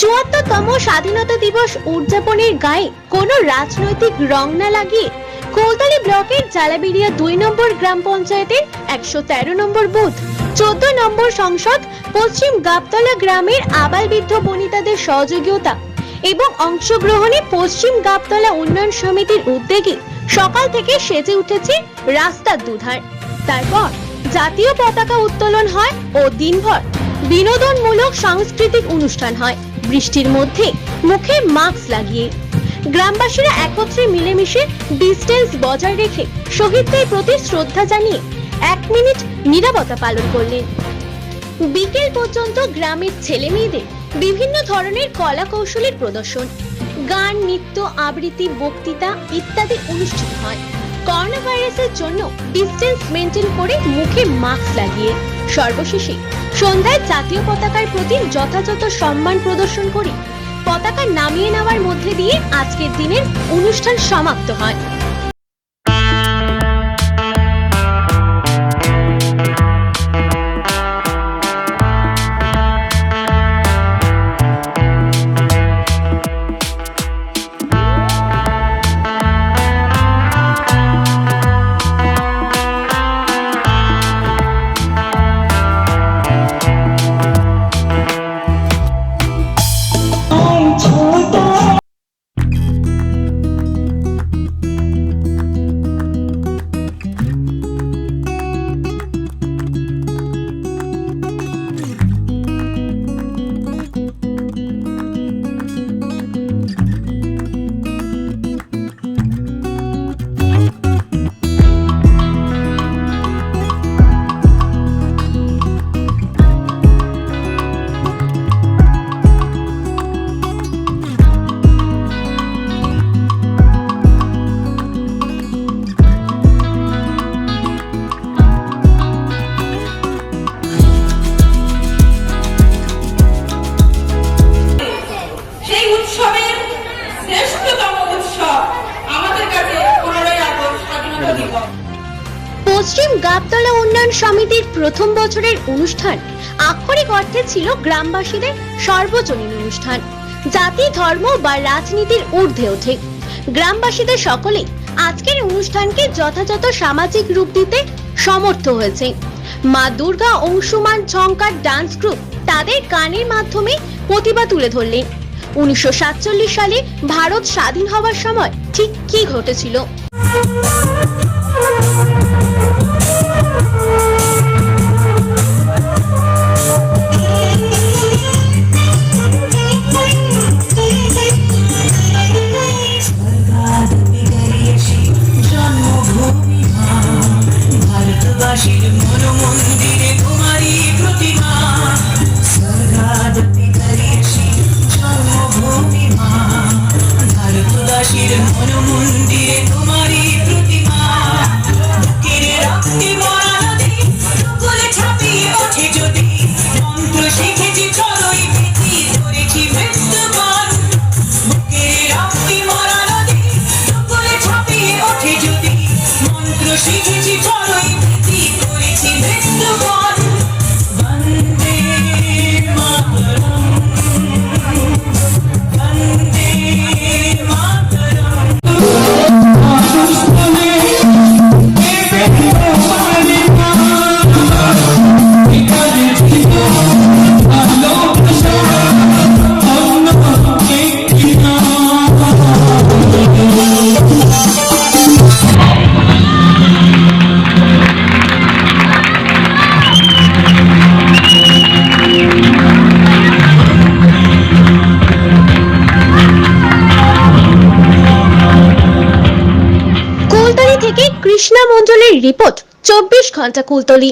স্বাধীনতা দিবস উদযাপনের গায়ে কোনো রাজনৈতিক রং না লাগিয়ে কোলতালি ব্লকের জালাবিড়িয়া দুই নম্বর গ্রাম পঞ্চায়েতের একশো তেরো নম্বর বুথ, চোদ্দ নম্বর সংসদ, পশ্চিম গাবতলা গ্রামের আবালবৃদ্ধ বনিতাদের সহযোগিতা এবং অংশগ্রহণে পশ্চিম গাবতলা উন্নয়ন সমিতির উদ্যোগে সকাল থেকে সেজে উঠেছে রাস্তার দুধার। তারপর জাতীয় পতাকা উত্তোলন হয় ও দিনভর বিনোদনমূলক সাংস্কৃতিক অনুষ্ঠান হয়। বৃষ্টির মধ্যে মুখে মাস্ক লাগিয়ে। গ্রামবাসীরা একত্রে মিলেমিশে ডিস্টেন্স বজায় রেখে শহীদদের প্রতি শ্রদ্ধা জানিয়ে এক মিনিট নীরবতা পালন করলেন। বিকেল পর্যন্ত গ্রামের ছেলে মেয়েদের বিভিন্ন ধরনের কলা কৌশলের প্রদর্শন। গান, নৃত্য, আবৃত্তি, বক্তৃতা ইত্যাদি অনুষ্ঠিত হয়। করোনা ভাইরাসের জন্য ডিস্টেন্স মেনটেন করে মুখে মাস্ক লাগিয়ে সর্বশেষে সন্ধ্যায় জাতীয় পতাকার প্রতি যথাযথ সম্মান প্রদর্শন করে। পতাকা নামিয়ে নেওয়ার মধ্যে দিয়ে আজকের দিনের অনুষ্ঠান সমাপ্ত হয়। পশ্চিম গাবতলা উন্নয়ন সমিতির প্রথম বছরের অনুষ্ঠান আক্ষরিক অর্থে ছিল গ্রামবাসীদের সর্বজনীন অনুষ্ঠান। জাতি, ধর্ম বা রাজনীতির ঊর্ধ্বে ওঠে। গ্রামবাসীদের সকলেই আজকের অনুষ্ঠানকে যথাযথ সামাজিক রূপ দিতে সমর্থ হয়েছে। মা দুর্গা অংশুমান ঝঙ্কার ডান্স গ্রুপ তাদের গানের মাধ্যমে প্রতিভা তুলে ধরলেন। উনিশশো সাতচল্লিশ সালে ভারত স্বাধীন হওয়ার সময় ঠিক কি ঘটেছিল? Thank you. থেকে কৃষ্ণা মন্ডলের রিপোর্ট চব্বিশ ঘণ্টা কুলতলি।